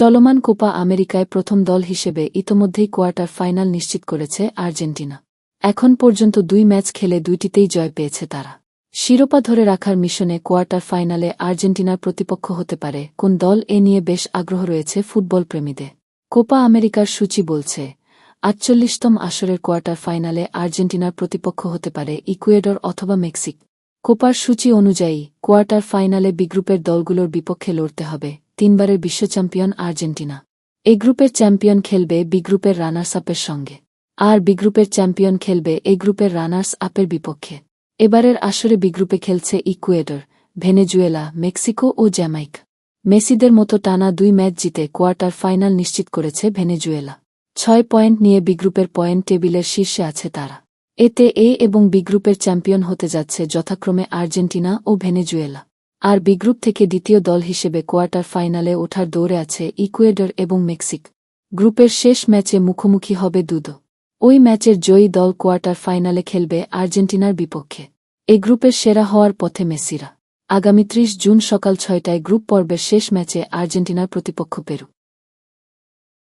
চলমান কোপা আমেরিকায় প্রথম দল হিসেবে ইতোমধ্যেই কোয়ার্টার ফাইনাল নিশ্চিত করেছে আর্জেন্টিনা। এখন পর্যন্ত দুই ম্যাচ খেলে দুইটিতেই জয় পেয়েছে তারা। শিরোপা ধরে রাখার মিশনে কোয়ার্টার ফাইনালে আর্জেন্টিনার প্রতিপক্ষ হতে পারে কোন দল এ নিয়ে বেশ আগ্রহ রয়েছে ফুটবল প্রেমীদের। কোপা আমেরিকার সূচি বলছে, আটচল্লিশতম আসরের কোয়ার্টার ফাইনালে আর্জেন্টিনার প্রতিপক্ষ হতে পারে ইকুয়েডর অথবা মেক্সিক। কোপার সূচি অনুযায়ী কোয়ার্টার ফাইনালে বিগ্রুপের দলগুলোর বিপক্ষে লড়তে হবে। তিনবারের বিশ্ব চ্যাম্পিয়ন আর্জেন্টিনা। এ গ্রুপের চ্যাম্পিয়ন খেলবে বি গ্রুপের রানার্স আপের সঙ্গে। আর বি গ্রুপের চ্যাম্পিয়ন খেলবে এ গ্রুপের রানার্স আপের বিপক্ষে। এবারের আসরে বি গ্রুপে খেলছে ইকুয়েডর, ভেনেজুয়েলা, মেক্সিকো ও জ্যামাইক। মেসিদের মতো টানা দুই ম্যাচ জিতে কোয়ার্টার ফাইনাল নিশ্চিত করেছে ভেনেজুয়েলা। ছয় পয়েন্ট নিয়ে বি গ্রুপের পয়েন্ট টেবিলের শীর্ষে আছে তারা। এতে এ এবং বি গ্রুপের চ্যাম্পিয়ন হতে যাচ্ছে যথাক্রমে আর্জেন্টিনা ও ভেনেজুয়েলা। আর বি গ্রুপ থেকে দ্বিতীয় দল হিসেবে কোয়ার্টার ফাইনালে ওঠার দৌড়ে আছে ইকুয়েডর এবং মেক্সিক। গ্রুপের শেষ ম্যাচে মুখোমুখি হবে দুদো ওই ম্যাচের জয়ী দল কোয়ার্টার ফাইনালে খেলবে আর্জেন্টিনার বিপক্ষে। এ গ্রুপের সেরা হওয়ার পথে মেসিরা। আগামী ত্রিশ জুন সকাল ছয়টায় গ্রুপ পর্বের শেষ ম্যাচে আর্জেন্টিনার প্রতিপক্ষ পেরু।